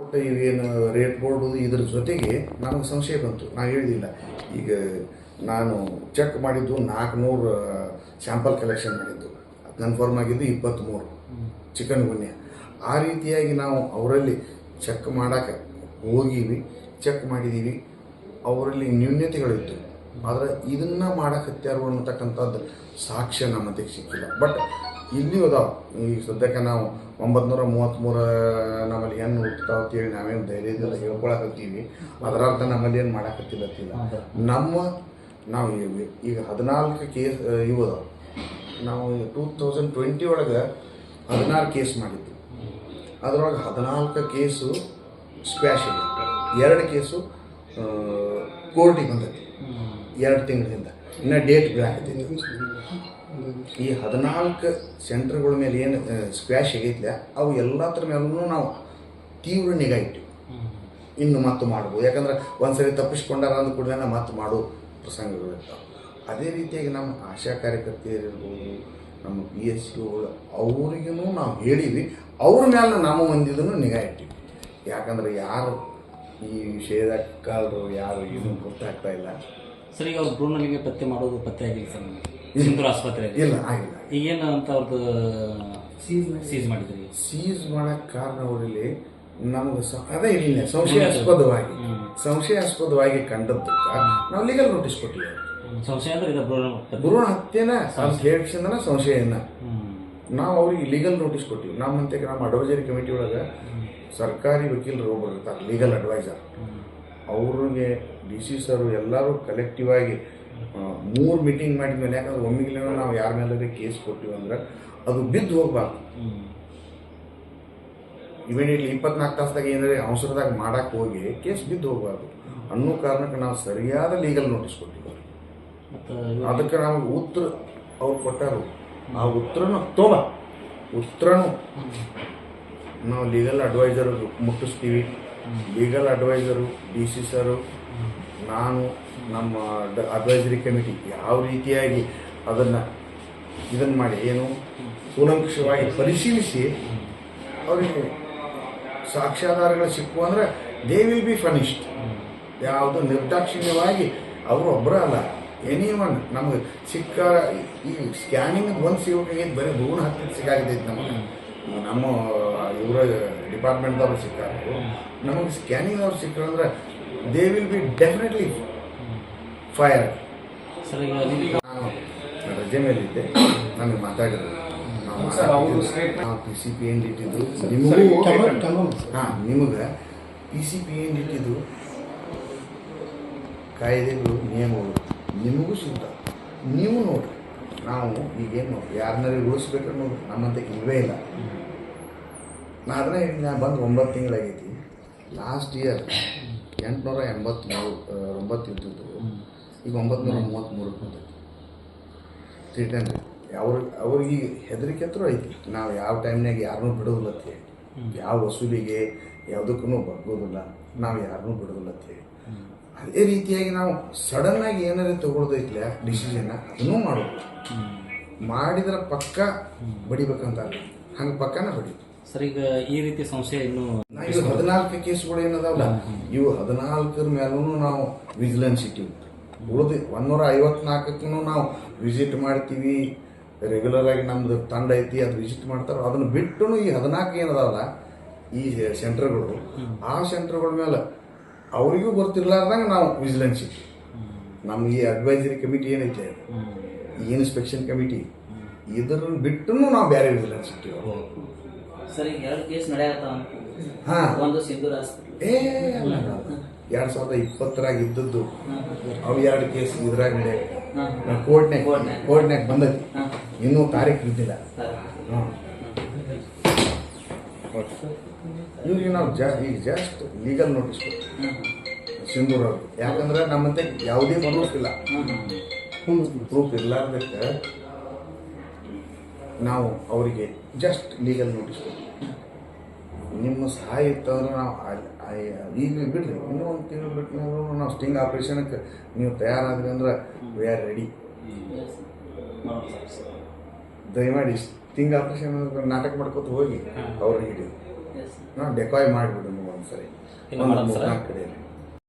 ಇವೇನು rate board ಇದ್ರ ಜೊತೆಗೆ ನನಗೆ ಸಂಶಯ ಬಂತು. ನಾ ಹೇಳಿದಿಲ್ಲ. ಈಗ ನಾನು ಚೆಕ್ ಮಾಡಿದ್ದು ನಾಲ್ಕುನೂರು ಸ್ಯಾಂಪಲ್ ಕಲೆಕ್ಷನ್ ಮಾಡಿದ್ದು. ಕನ್ಫರ್ಮ್ ಆಗಿದ್ದು ಇಪ್ಪತ್ತ್ಮೂರು ಚಿಕನ್ ಗುನ್ಯ ಆ ರೀತಿಯಾಗಿ ನಾವು ಅವರಲ್ಲಿ ಚೆಕ್ ಮಾಡೋಕ್ಕೆ ಹೋಗೀವಿ ಚೆಕ್ ಮಾಡಿದ್ದೀವಿ ಅವರಲ್ಲಿ ನ್ಯೂನ್ಯತೆಗಳಿತ್ತು ಆದರೆ ಇದನ್ನ ಮಾಡಕತ್ಯಾರು ಅನ್ನತಕ್ಕಂಥದ್ದು ಸಾಕ್ಷ್ಯ ನಮ್ಮ ಸಿಕ್ಕಿಲ್ಲ. ಬಟ್ ಇಲ್ಲಿ ಅದಾವ. ಈಗ ಸದ್ಯಕ್ಕೆ ನಾವು ಒಂಬತ್ತು ಮೂವತ್ತ್ಮೂರ ನಮ್ಮಲ್ಲಿ ಏನು ಹುಟ್ಟತಾವ ಅಂತೇಳಿ ನಾವೇನು ಧೈರ್ಯದಿಂದ ಹೇಳ್ಕೊಳಕತ್ತೀವಿ. ಅದರ ಅರ್ಥ ನಮ್ಮಲ್ಲಿ ಏನು ಮಾಡಕತ್ತಿಲ್ಲ ನಮ್ಮ ನಾವು ಈಗ- ಈಗ ಹದಿನಾಲ್ಕು ಕೇಸ್ ಇವು ನಾವು ಟೂ ತೌಸಂಡ್ ಟ್ವೆಂಟಿ ಒಳಗೆ ಹದಿನಾರು ಕೇಸ್ ಮಾಡಿದ್ವಿ. ಅದರೊಳಗೆ ಹದಿನಾಲ್ಕು ಕೇಸು ಸ್ಪ್ಯಾಷಲ್ ಎರಡು ಕೇಸು ಕೋರ್ಟಿಗೆ ಬಂದೈತಿ ಎರಡು ತಿಂಗಳಿಂದ. ಇನ್ನು ಡೇಟ್ ಬಿಡಾಕತ್ತೈತಿ ಈ ಹದಿನಾಲ್ಕು ಸೆಂಟರ್ಗಳ ಮೇಲೆ ಏನು ಸ್ಕ್ವ್ಯಾಶ್ ಆಗೈತಿಲ್ಲ ಅವು ಎಲ್ಲದ್ರ ಮೇಲೂ ನಾವು ತೀವ್ರ ನಿಗಾ ಇಟ್ಟಿವಿ. ಇನ್ನು ಮತ್ತು ಮಾಡ್ಬೋದು. ಯಾಕಂದ್ರೆ ಒಂದ್ಸರಿ ತಪ್ಪಿಸ್ಕೊಂಡಾರ ಅಂದ ಕೂಡಲೇ ಮತ್ತು ಮಾಡೋ ಪ್ರಸಂಗಗಳು ಇರ್ತಾವೆ. ಅದೇ ರೀತಿಯಾಗಿ ನಮ್ಮ ಆಶಾ ಕಾರ್ಯಕರ್ತೆಯರಿರ್ಬೋದು ನಮ್ಮ ಪಿ ಎಸ್ ಸಿಗಳು ಅವ್ರಿಗೂ ನಾವು ಹೇಳಿವಿ ಅವ್ರ ಮೇಲೆ ನಾವು ಒಂದಿದನ್ನು ನಿಗಾ ಇಟ್ಟಿವಿ ಯಾಕಂದ್ರೆ ಯಾರು ಈ ವಿಷಯದ ಕಾಲರು ಯಾರು ಏನು ಗೊತ್ತಾಗ್ತಾ ಇಲ್ಲ. ಸರ್ ಈಗ ಅವ್ರು ಭ್ರೂಣಲಿಂಗ ಪತ್ತೆ ಮಾಡೋದು ಪತ್ತೆ ಆಗಿಲ್ಲ ಸರ್ ನಮಗೆ. ಸಿಂಧೂರ್ ಆಸ್ಪತ್ರೆಯಲ್ಲಿ ಇಲ್ಲ ಆಗಿಲ್ಲ ಈಗೇನು ಅಂತ ಅವ್ರದ್ದು ಸೀಸ್ ಮಾಡಿದ್ರಿ? ಸೀಸ್ ಮಾಡಕ್ಕೆ ಕಾರಣ ಅವರಲ್ಲಿ ನಮಗೆ ಅದೇ ಇಲ್ಲ ಸಂಶಯಾಸ್ಪದವಾಗಿ ಸಂಶಯಾಸ್ಪದವಾಗಿ ಕಂಡದ್ದಕ್ಕೆ ನಾವು ಲೀಗಲ್ ನೋಟಿಸ್ ಕೊಟ್ಟಿವಿ ಸಂಶಯ ಅಂದ್ರೆ ಇದು ಭ್ರೂಣ ಭ್ರೂಣ ಹತ್ಯೆನ ಅಂತ ಸಂಶಯ. ಸಂಶಯನ. ನಾವು ಅವ್ರಿಗೆ ಲೀಗಲ್ ನೋಟಿಸ್ ಕೊಟ್ಟಿವಿ. ನಮ್ಮಂತೆ ನಮ್ಮ ಅಡ್ವೈಸರಿ ಕಮಿಟಿ ಒಳಗೆ ಸರ್ಕಾರಿ ವಕೀಲರು ಒಬ್ಬರು ಇರ್ತಾರೆ ಲೀಗಲ್ ಅಡ್ವೈಸರ್ ಅವ್ರಿಗೆ ಡಿ ಸಿ ಸರು ಎಲ್ಲರೂ ಕಲೆಕ್ಟಿವ್ ಆಗಿ ಮೂರು ಮೀಟಿಂಗ್ ಮಾಡಿದ್ಮೇಲೆ ಯಾಕಂದ್ರೆ ಒಮ್ಮಿಗೆ ನಾವು ಯಾರ ಮೇಲೆ ಕೇಸ್ ಕೊಟ್ಟಿವಿ ಅಂದ್ರೆ ಅದು ಬಿದ್ದು ಹೋಗ್ಬಾರ್ದು. ಇಮಿಡಿಯೇಟ್ಲಿ ಇಪ್ಪತ್ನಾಲ್ಕು ತಾಸ್ದಾಗ ಏನಾದ್ರೆ ಅವಸರದಾಗ ಮಾಡಕ್ಕೆ ಹೋಗಿ ಕೇಸ್ ಬಿದ್ದು ಹೋಗ್ಬಾರ್ದು. ಅನ್ನೋ ಕಾರಣಕ್ಕೆ ನಾವು ಸರಿಯಾದ ಲೀಗಲ್ ನೋಟಿಸ್ ಕೊಟ್ಟಿವಿ. ಮತ್ತು ಅದಕ್ಕೆ ನಾವು ಉತ್ತರ ಅವ್ರು ಕೊಟ್ಟಾರು. ಆ ಉತ್ತರನು ತೋಬ. ಉತ್ತರನು ನಾವು legal adviser ಮುಟ್ಟಿಸ್ತೀವಿ. Legal advisor D C sir ನಾನು ನಮ್ಮ ಅಡ್ವೈಸರಿ ಕಮಿಟಿ ಯಾವ ರೀತಿಯಾಗಿ ಅದನ್ನು ಇದನ್ನು ಮಾಡಿ ಏನು ಕೂಲಂಕಷವಾಗಿ ಪರಿಶೀಲಿಸಿ ಅವರಿಗೆ ಸಾಕ್ಷ್ಯಾಧಾರಗಳು ಸಿಕ್ಕು ಅಂದರೆ ದೇ ವಿಲ್ ಬಿ ಫನಿಶ್ಡ್ ಯಾವುದು ನಿರ್ದಾಕ್ಷಿಣ್ಯವಾಗಿ ಅವರು ಒಬ್ಬರೇ ಅಲ್ಲ. ಎನಿ ಒನ್ ನಮಗೆ ಸಿಕ್ಕ ಈ ಸ್ಕ್ಯಾನಿಂಗ್ ಒಂದು ಸಿಗೋಕೆ ಬರೀ ಭೂಣ ಹತ್ತಿರ ಸಿಗಾಗಿದ್ದೈತೆ ನಮಗೆ. ನಮ್ಮ ಇವರ ಡಿಪಾರ್ಟ್ಮೆಂಟ್ದವ್ರು ಸಿಕ್ಕಾರು. ನಮಗೆ ಸ್ಕ್ಯಾನಿಂಗ್ ಅವ್ರು ಸಿಕ್ಕಂದ್ರೆ they will be definitely fire sir ಈಗ ನಿಮಗೆ ನಾನು ರಜೆ ಮೇಲಿದ್ದೆ ನನಗೆ ಮಾತಾಡಿದ್ರು. ನಾವು ಪಿ ಸಿ ಪಿ ಏನು ಇಟ್ಟಿದ್ದು ನಿಮಗೂ ಹಾಂ ನಿಮಗೆ ಪಿ ಸಿ ಪಿ ಏನು ಇಟ್ಟಿದ್ದು ಕಾಯ್ದೆಗಳು ನಿಯಮಗಳು ನಿಮಗೂ ಸಿಗ್ತಾವೆ. ನೀವು ನೋಡ್ರಿ. ನಾವು ಈಗೇನು ಯಾರನ್ನಾರು ಉಳಿಸ್ಬೇಕು ಅನ್ನೋದು ನಮ್ಮಂತೆ ಇಲ್ವೇ ಇಲ್ಲ. ನಾ ಅದನ್ನ ಹೇಳಿ ನಾ ಬಂದು ಒಂಬತ್ತು ತಿಂಗಳಾಗೈತಿ. ಲಾಸ್ಟ್ ಇಯರ್ ಎಂಟುನೂರ ಎಂಬತ್ತ್ಮೂರು ಒಂಬತ್ತು ಇದ್ದದ್ದು ಈಗ ಒಂಬತ್ತು ಮೂವತ್ತ್ಮೂರಕ್ಕೆ ಬಂದೈತಿ. ರಿಟರ್ನ್ ಅವ್ರ ಅವ್ರಿಗೆ ಹೆದರಿಕೆ ಹತ್ರ ಐತಿ. ನಾವು ಯಾವ ಟೈಮ್ನಾಗ ಯಾರನ್ನೂ ಬಿಡೋದಿಲ್ಲ ಅಂತ ಹೇಳಿ. ಯಾವ ವಸೂಲಿಗೆ ಯಾವುದಕ್ಕೂ ಬಗ್ಗೋದಿಲ್ಲ. ನಾವು ಯಾರನ್ನೂ ಬಿಡೋದಿಲ್ಲ ಅಂತ ಹೇಳಿ. ಅದೇ ರೀತಿಯಾಗಿ ನಾವು ಸಡನ್ನಾಗಿ ಏನಾರ ತಗೊಳ್ದೈತಿಲ್ಲ ಡಿಸಿಷನ್ ಅದನ್ನೂ ಮಾಡೋದು. ಮಾಡಿದ್ರೆ ಪಕ್ಕ ಬಡಿಬೇಕಂತ ಹಂಗ ಪಕ್ಕನ ಬಡಿ. ಸರ್ ಈಗ ಈ ರೀತಿ ಸಂಶಯ ಇನ್ನು ಇವು ಹದಿನಾಲ್ಕು ಕೇಸ್ಗಳು ಏನದಾವಲ್ಲ ಇವು ಹದಿನಾಲ್ಕರ ಮೇಲೂ ನಾವು ವಿಜಿಲೆನ್ಸ್ ಇಟ್ಟಿವಿ. ಉಳಿದು ಒಂದೂರ ಐವತ್ನಾಲ್ಕಕ್ಕೂ ನಾವು ವಿಸಿಟ್ ಮಾಡ್ತೀವಿ. ರೆಗ್ಯುಲರ್ ಆಗಿ ನಮ್ದು ತಂಡ ಐತಿ ಅದು ವಿಸಿಟ್ ಮಾಡ್ತಾರೆ. ಅದನ್ನ ಬಿಟ್ಟು ಈ ಹದಿನಾಲ್ಕು ಏನದಾವಲ್ಲ ಈ ಸೆಂಟರ್ಗಳು ಆ ಸೆಂಟರ್ಗಳ ಮೇಲೆ ಅವರಿಗೂ ಗೊತ್ತಿರ್ಲಾರ್ದಂಗೆ ನಾವು ವಿಜಿಲೆನ್ಸ್ ಇಟ್ಟು ನಮ್ಮ ಈ ಅಡ್ವೈಸರಿ ಕಮಿಟಿ ಏನೈತೆ? ಈ ಇನ್ಸ್ಪೆಕ್ಷನ್ ಕಮಿಟಿ ಇದ್ರ ಬಿಟ್ಟು ನಾವು ಬೇರೆ ವಿಜಿಲೆನ್ಸ್ ಇಟ್ಟಿವಿ. ಸರಿ ಎರಡು ಕೇಸ್ ನಡೆಯತ್ತ ಹಾಂ. ಒಂದು ಸಿಂಧೂರ್ ಹಾಸ್ಪಿಟಲ್ ಏ ಎರಡ್ ಸಾವಿರದ ಇಪ್ಪತ್ತರಾಗ ಇದ್ದದ್ದು. ಅವು ಎರಡು ಕೇಸ್ ಇದ್ರಾಗ ನಡೆ ಕೋರ್ಟ್ನಾಗ ಕೋರ್ಟ್ನ್ಯಾಗ. ಕೋರ್ಟ್ನಾಗ ಬಂದೈತಿ ಇನ್ನೂ ತಾರೀಕು ಇದ್ದಿಲ್ಲ. ಹಾಂ ಇವ್ರಿಗೆ ನಾವು ಜಾ ಈಗ ಜಸ್ಟ್ ಲೀಗಲ್ ನೋಟಿಸ್ ಕೊಡ್ತೀವಿ ಸಿಂಧೂರ್ ಅವ್ರಿಗೆ ಯಾಕಂದ್ರೆ ನಮ್ಮಂತೆ ಯಾವುದೇ ಪ್ರೂಫ್ ಇಲ್ಲ. ಪ್ರೂಫ್ ಇರ್ಲಾರ್ದಕ್ಕೆ ನಾವು ಅವರಿಗೆ ಜಸ್ಟ್ ಲೀಗಲ್ ನೋಟಿಸ್ ಕೊಡ್ತೀವಿ ನಿಮ್ಮ ಸಹಾಯ ಇತ್ತಂದ್ರೆ ನಾವು ಈಗ ಬಿಡ್ರಿ. ಇನ್ನೂ ಒಂದು ತಿಂಗಳು ಬಿಟ್ಟು ನಾವು ಸ್ಟಿಂಗ್ ಆಪ್ರೇಷನ್ಗೆ ನೀವು ತಯಾರಾದ್ರಿ ಅಂದ್ರೆ ವಿ ಆರ್ ರೆಡಿ ದಯಮಾಡಿ ಸ್ಟಿಂಗ್ ಆಪರೇಷನ್ ನಾಟಕ ಮಾಡ್ಕೊತ ಹೋಗಿ ಅವ್ರನ್ನ ಹಿಡಿದು ನಾವು ಡೆಕಾಯ್ ಮಾಡಿಬಿಡು ಒಂದ್ಸರಿ ಕಡೆಯಲ್ಲಿ.